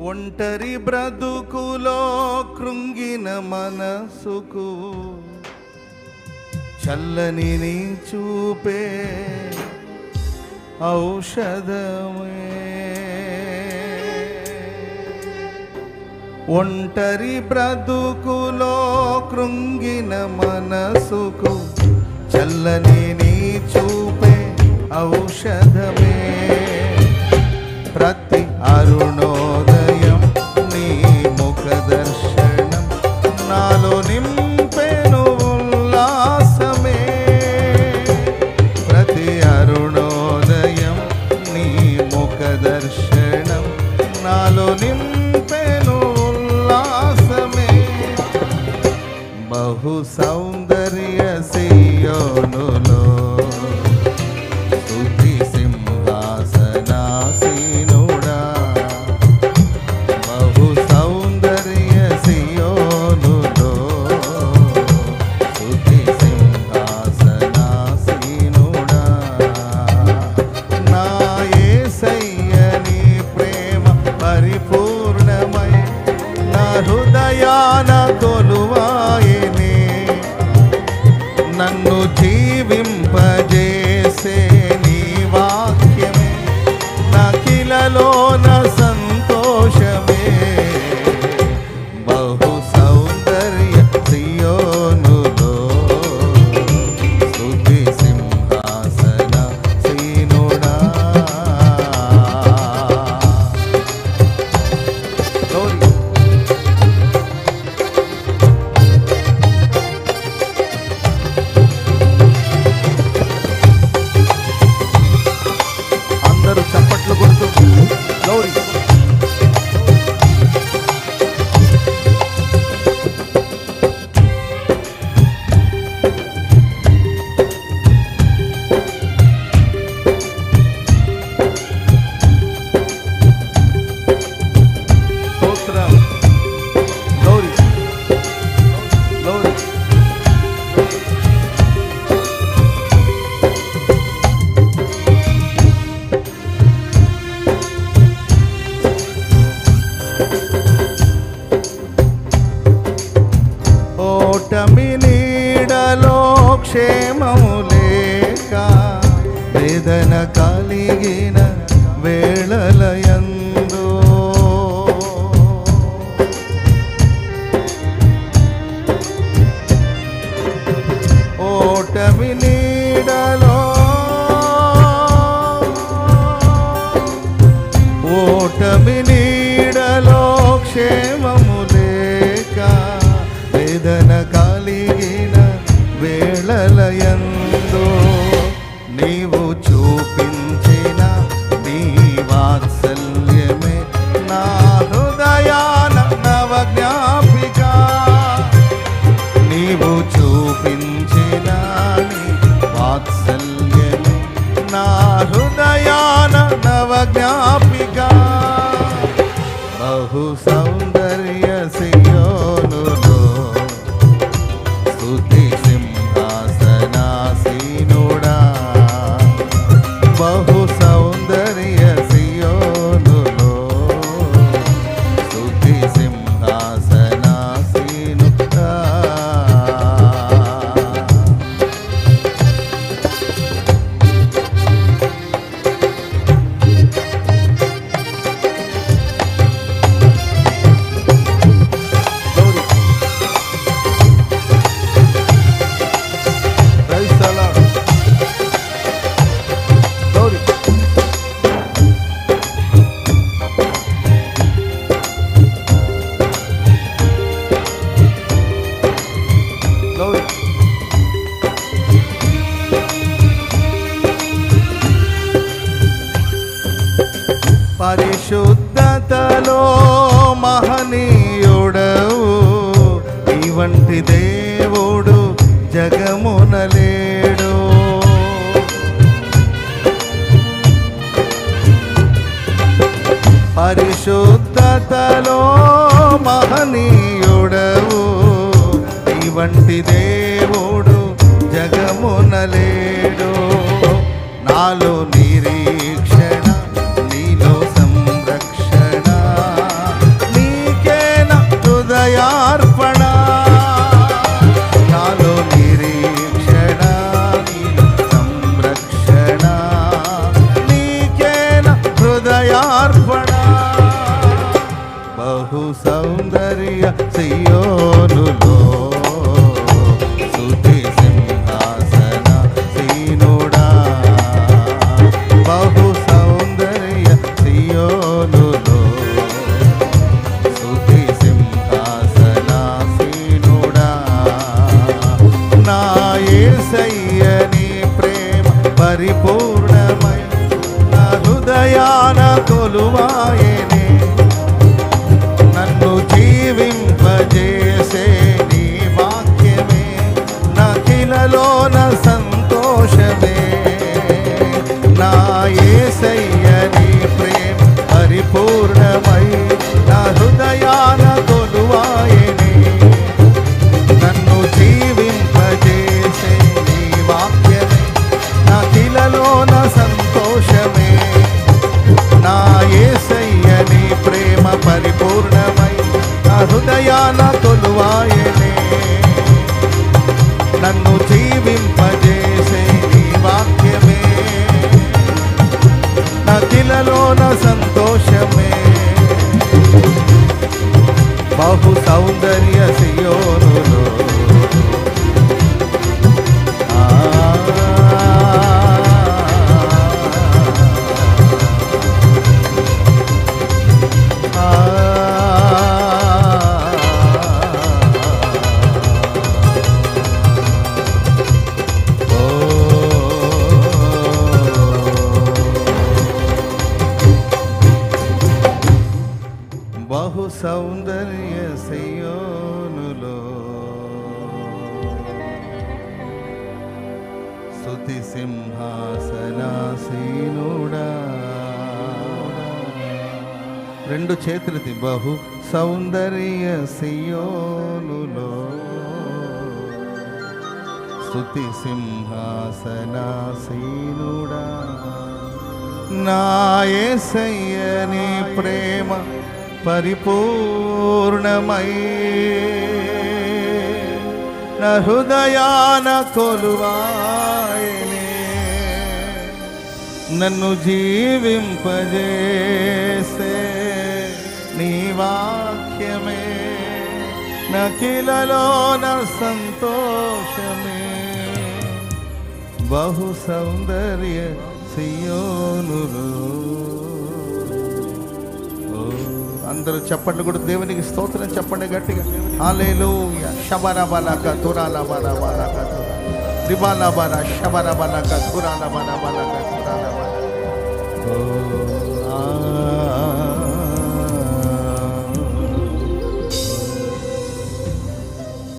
ఒంటరి బ్రతుకులో కృంగిన మనసుకు చల్లని నీ చూపే ఔషధమే. ఒంటరి బ్రతుకులో కృంగిన మనసుకు చల్లని నీ చూపే ఔషధమే. ప్రతి అరుణో నాలో నింపెను ఉల్లాసమే. బహు సౌందర్య హృదయాన తొలువాయనే నన్ను జీవింపజేసే ఓటమి నీడలో క్షేమము లేక వేదన కలిగిన వేళలయందు ఓటమి నీడలో వేళలయందు నీవు పరిశుద్ధతలో మహనీయుడవు. ఇవంటి దేవుడు జగమునలేడు పరిశుద్ధతలో మహనీయుడవు. ఇవంటి దేవుడు కొలువాయనే నన్ను జీవింపజేసే నీ వాక్యమే నఖిలలోన సంతోషమే. నా యేసయ్య నీ ప్రేమ పరిపూర్ణమై నా హృదయాన కొలువాయనే నన్ను జీవింపజేసే నీ వాక్యమే. నదిలలోన సంతోషమే. బహు సౌందర్య సియోనులో సౌందర్య సియోనులో. స్తుతి సింహాసనాసీనుడా. రెండు చేతులది బహు సౌందర్య సియోనులో. స్తుతి సింహాసనాసీనుడా. నాయసయ్యని ప్రేమ పరిపూర్ణమై హృదయాన కొలువాయనే. నన్ను జీవింపజేసే నీ వాక్యమే. నకిలలోన సంతోషమే. బహు సౌందర్య సియోనులు. అందరూ చెప్పండి కూడా దేవునికి స్తోత్రం చెప్పండి గట్టిగా. ఆలేలు శబర బలక తురాల. బల బలక త్రిబాల బల శబర బలక తురాల బల బలక తురాల బల